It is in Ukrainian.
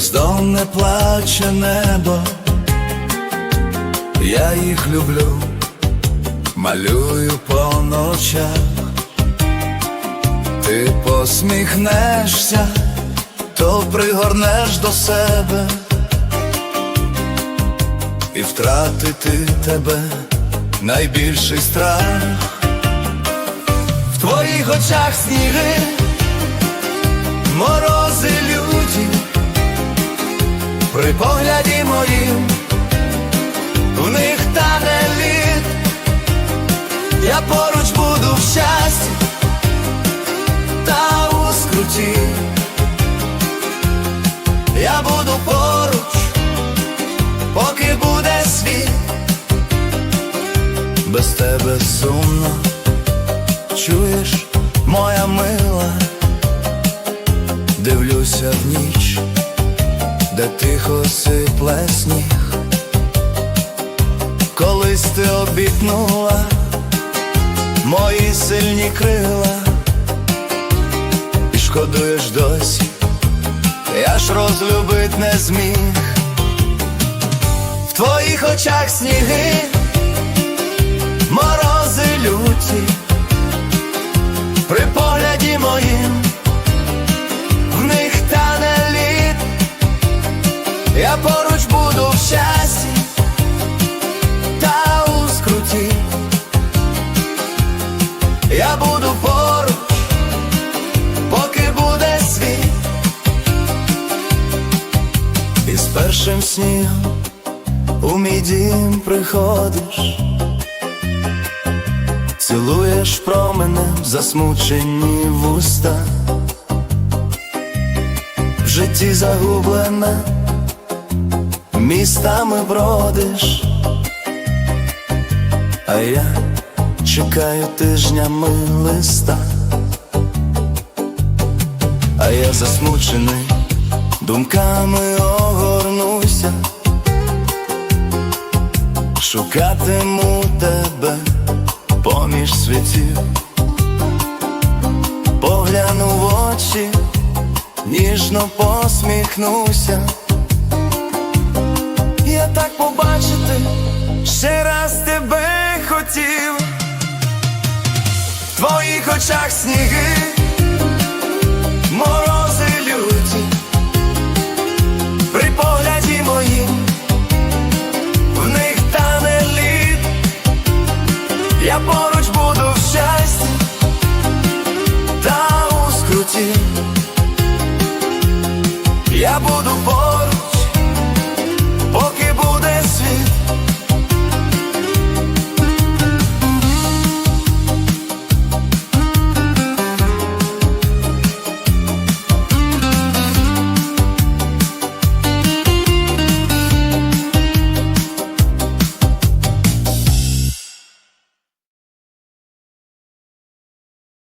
бездомне плаче небо, я їх люблю, малюю по ночах, ти посміхнешся, то пригорнеш до себе. І втратити тебе найбільший страх. В твоїх очах сніги, морози люті, при погляді моїм, в них тане лід, я поруч буду в щасті та у скруті, я буду поруч, поки буде світ, без тебе сумно де тихо сипле сніг, колись ти обітнула мої сильні крила, і шкодуєш досі, я ж розлюбить не зміг, в твоїх очах сніги, першим снігом у мій дім приходиш. Цілуєш променем засмучені вуста, в житті загублене, містами бродиш, а я чекаю тижнями листа, а я засмучений, думками шукатиму тебе поміж світів, погляну в очі, ніжно посміхнуся. Я так побачити, ще раз тебе хотів, в твоїх очах сніги. por